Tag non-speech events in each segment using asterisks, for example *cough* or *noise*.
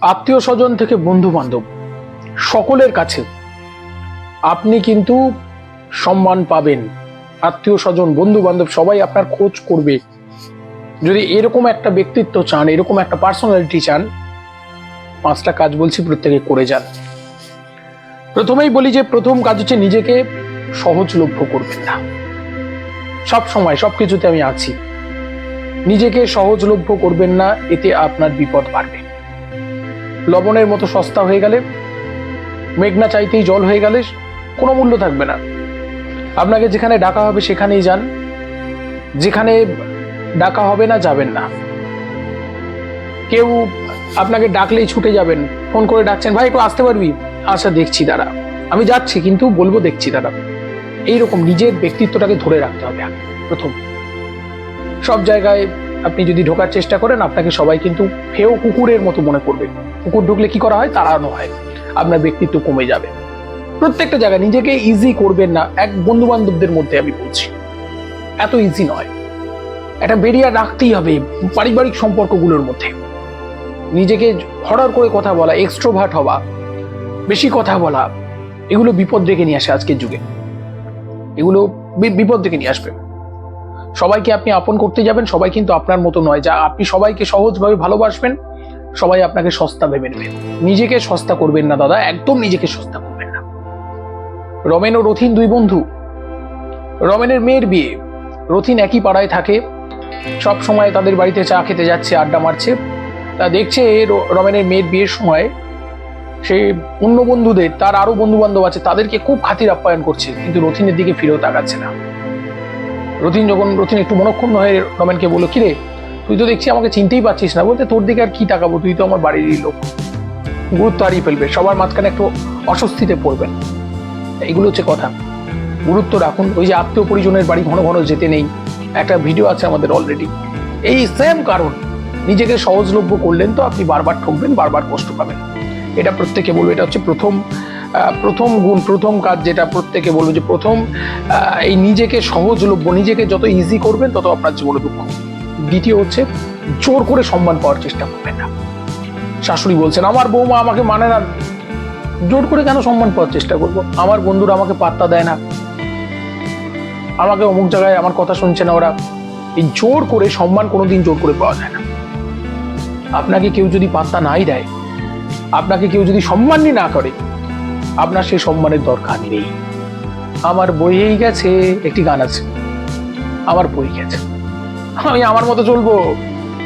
আত্মীয় স্বজন থেকে বন্ধু বান্ধব সকলের কাছে আপনি কিন্তু সম্মান পাবেন। আত্মীয় স্বজন বন্ধু বান্ধব সবাই আপনার খোঁজ করবে। যদি এরকম একটা ব্যক্তিত্ব চান, এরকম একটা পার্সোনালিটি চান, পাঁচটা কাজ বলছি, প্রত্যেকে করে যান। প্রথমেই বলি যে, প্রথম কাজ হচ্ছে নিজেকে সহজলভ্য করবেন না। সব সময়, সব কিছুতে আমি আছি। নিজেকে সহজলভ্য করবেন না, এতে আপনার বিপদ বাড়বে। লবণের মতো সস্তা হয়ে গেলে, মেঘনা চাইতেই জল হয়ে গেলে কোনো মূল্য থাকবে না। আপনাকে যেখানে ডাকা হবে সেখানেই যান। যেখানে ডাকা হবে না যাবেন না। কেউ আপনাকে ডাকলেই ছুটে যাবেন। ফোন করে ডাকছেন, ভাই, একটু আসতে পারবি? আচ্ছা দেখছি দাঁড়া আমি যাচ্ছি, কিন্তু বলব দেখছি দাঁড়া এইরকম নিজের ব্যক্তিত্বটাকে ধরে রাখতে হবে প্রথম। সব জায়গায় আপনি যদি ঢোকার চেষ্টা করেন, আপনাকে সবাই কিন্তু ফেও কুকুরের মতো মনে করবে। কুকুর ঢুকলে কি করা হয়? তাড়ানো হয়। আপনার ব্যক্তিত্ব কমে যাবে। প্রত্যেকটা জায়গায় নিজেকে ইজি করবেন না। এক বন্ধু বান্ধবদের মধ্যে আমি বলছি, এত ইজি নয়। একটা বেরিয়ে রাখতেই হবে পারিবারিক সম্পর্কগুলোর মধ্যে। নিজেকে হঠাৎ করে কথা বলা এক্সট্রোভার্ট হওয়া, বেশি কথা বলা, এগুলো বিপদ ডেকে নিয়ে আসে আজকের যুগে। এগুলো বিপদ ডেকে নিয়ে আসবে। সবাইকে আপনি আপন করতে যাবেন, সবাই কিন্তু আপনার মতো নয়। যা, আপনি সবাইকে সহজভাবে ভালোবাসবেন সবাই আপনাকে সস্তা ভেবে নেবেন নিজেকে সস্তা করবেন না, দাদা। একদম নিজেকে সস্তা করবেন না। রমেন ও রথিন দুই বন্ধু। রমেনের মেয়ের বিয়ে। রথিন একই পাড়ায় থাকে। সব সময় তাদের বাড়িতে চা খেতে যাচ্ছে, আড্ডা মারছে। তা দেখছে রমেনের মেয়ের বিয়ের সময় সে অন্য বন্ধুদের, তার আরও বন্ধু বান্ধব আছে, তাদেরকে খুব খাতির আপ্যায়ন করছে, কিন্তু রথিনের দিকে ফিরেও তাকাচ্ছে না। রথিন যখন, রথিন একটু মনক্ষুণ্ণ হয়ে রমেনকে বলল, কিরে তুই তো দেখছি আমাকে চিনতেই পারছিস না। বলতে তোর দিকে আর কি তাকাবো? তুই তো আমার বাড়িরই লোক। গুরুত্ব হারিয়ে ফেলবে। সবার মাঝখানে একটু অস্বস্তিতে পড়বেন এইগুলো হচ্ছে কথা। গুরুত্ব রাখুন। ওই যে আত্মীয় পরিজনের বাড়ি ঘন ঘন যেতে নেই। একটা ভিডিও আছে আমাদের অলরেডি এই সেম কারণ। নিজেকে সহজলভ্য করলেন তো আপনি বারবার ঠকবেন, বারবার কষ্ট পাবেন। এটা প্রত্যেকে বলবে। এটা হচ্ছে প্রথম প্রথম গুণ, প্রথম কাজ যেটা প্রত্যেকে বলবে যে প্রথম এই নিজেকে সহজলভ্য, নিজেকে যত ইজি করবেন তত আপনার জীবনে দুঃখ দ্বিতীয় হচ্ছে জোর করে সম্মান পাওয়ার চেষ্টা করবেন না। শাশুড়ি বলছেন, আমার বৌমা আমাকে মানে না। জোর করে কেন সম্মান পাওয়ার চেষ্টা করব? আমার বন্ধুরা আমাকে পাত্তা দেয় না। আমাকে অমুক জায়গায় আমার কথা শুনছে না ওরা। এই জোর করে সম্মান কোনোদিন জোর করে পাওয়া যায় না। আপনাকে কেউ যদি পাত্তা নাই দেয়, আপনাকে কেউ যদি সম্মানই না করে, আপনার সেই সম্মানের দরকার নেই। আমার বইয়েই গেছে, একটি গান আছে। আমার বই গেছে। আমি আমার মতো চলবো।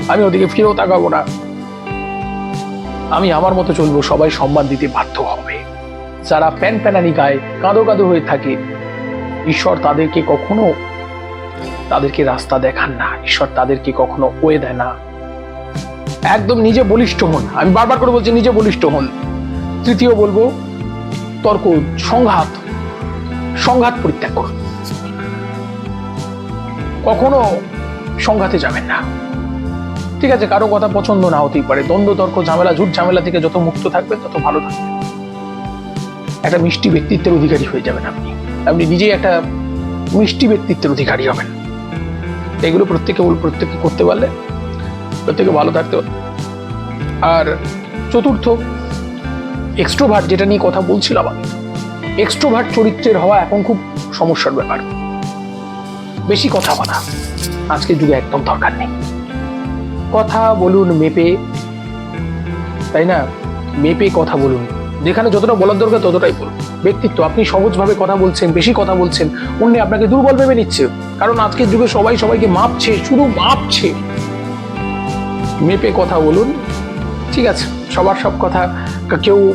আমি ওদিকে ফিরেও তাকাবো না। আমি আমার মতো চলবো, সবাই সম্মান দিতে বাধ্য হবে। যারা প্যান প্যানানি গায়ে, কাঁদো কাঁদো হয়ে থাকে, ঈশ্বর তাদেরকে কখনো তাদেরকে রাস্তা দেখান না। ঈশ্বর তাদেরকে কখনো ওয়ে দেয় না। একদম নিজে বলিষ্ঠ হন। আমি বারবার করে বলছি, নিজে বলিষ্ঠ হন। তৃতীয় বলব, তর্ক, সংঘাত সংঘাত পরিত্যাগ করুন। কখনো সংঘাতে যাবেন না। ঠিক আছে, কারও কথা পছন্দ না হতেই পারে। দ্বন্দ্ব, তর্ক, ঝামেলা, ঝুট ঝামেলা থেকে যত মুক্ত থাকবেন, তত ভালো থাকবেন। একটা মিষ্টি ব্যক্তিত্বের অধিকারী হয়ে যাবেন আপনি। আপনি নিজেই একটা মিষ্টি ব্যক্তিত্বের অধিকারী হবেন। এগুলো প্রত্যেকে বল প্রত্যেকে করতে পারলে, প্রত্যেকে ভালো থাকতে পারবে। আর চতুর্থ এক্সট্রোভার্ট যেটা নিয়ে কথা বলছিলাম আমি এক্সট্রোভার্ট চরিত্রের হওয়া এখন খুব সমস্যার ব্যাপার। বেশি কথা বলা। আজকের যুগে একদম দরকার নেই। কথা বলুন, মেপে। তাই না? মেপে কথা বলুন। যেখানে যতটা বলার দরকার ততটাই বলুন। ব্যক্তিত্ব, আপনি সহজভাবে কথা বলছেন, বেশি কথা বলছেন, অন্য আপনাকে দুর্বল ভেবে নিচ্ছে। কারণ আজকের যুগে সবাই সবাইকে মাপছে, শুধু মাপছে। মেপে কথা বলুন। ঠিক আছে, সবার সব কথা কেউ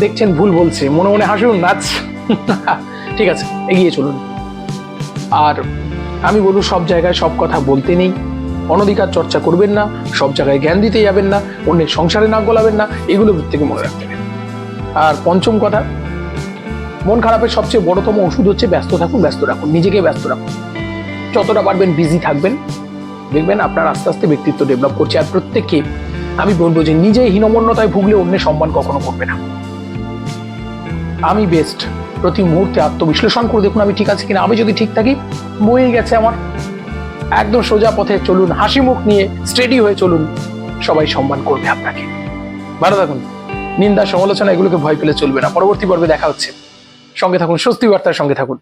দেখছেন, ভুল বলছে। মনে মনে হাসুন, নাচ। *laughs* ঠিক আছে, এগিয়ে চলুন। আর আমি বলব, সব জায়গায় সব কথা বলতে নেই। অনধিকার চর্চা করবেন না, সব জায়গায় জ্ঞান দিতে যাবেন না, অন্যের সংসারে নাক গলাবেন না, এগুলো থেকে মনে রাখতে হবে। আর পঞ্চম কথা, মন খারাপের সবচেয়ে বড়তম ওষুধ হচ্ছে ব্যস্ত থাকুন, ব্যস্ত রাখুন, নিজেকে ব্যস্ত রাখুন। যতটা পারবেন বিজি থাকবেন। দেখবেন আপনার আস্তে আস্তে ব্যক্তিত্ব ডেভেলপ করছে। আর প্রত্যেককে আমি বলব যে নিজে হীনমন্যতায় ভুগলে অন্যের সম্মান কখনো করবে না। আমি বেস্ট প্রতি মুহূর্তে আত্মবিশ্লেষণ করে দেখুন আমি ঠিক আছে কিনা। আমি যদি ঠিক থাকি বয়ে গেছে আমার। একদম সোজা পথে চলুন, হাসি মুখ নিয়ে স্টেডি হয়ে চলুন। সবাই সম্মান করবে আপনাকে। ভালো থাকুন। নিন্দা, সমালোচনা, এগুলোকে ভয় পেলে চলবে না। পরবর্তী পর্বে দেখা হচ্ছে। সঙ্গে থাকুন, স্বস্তি বার্তার সঙ্গে থাকুন।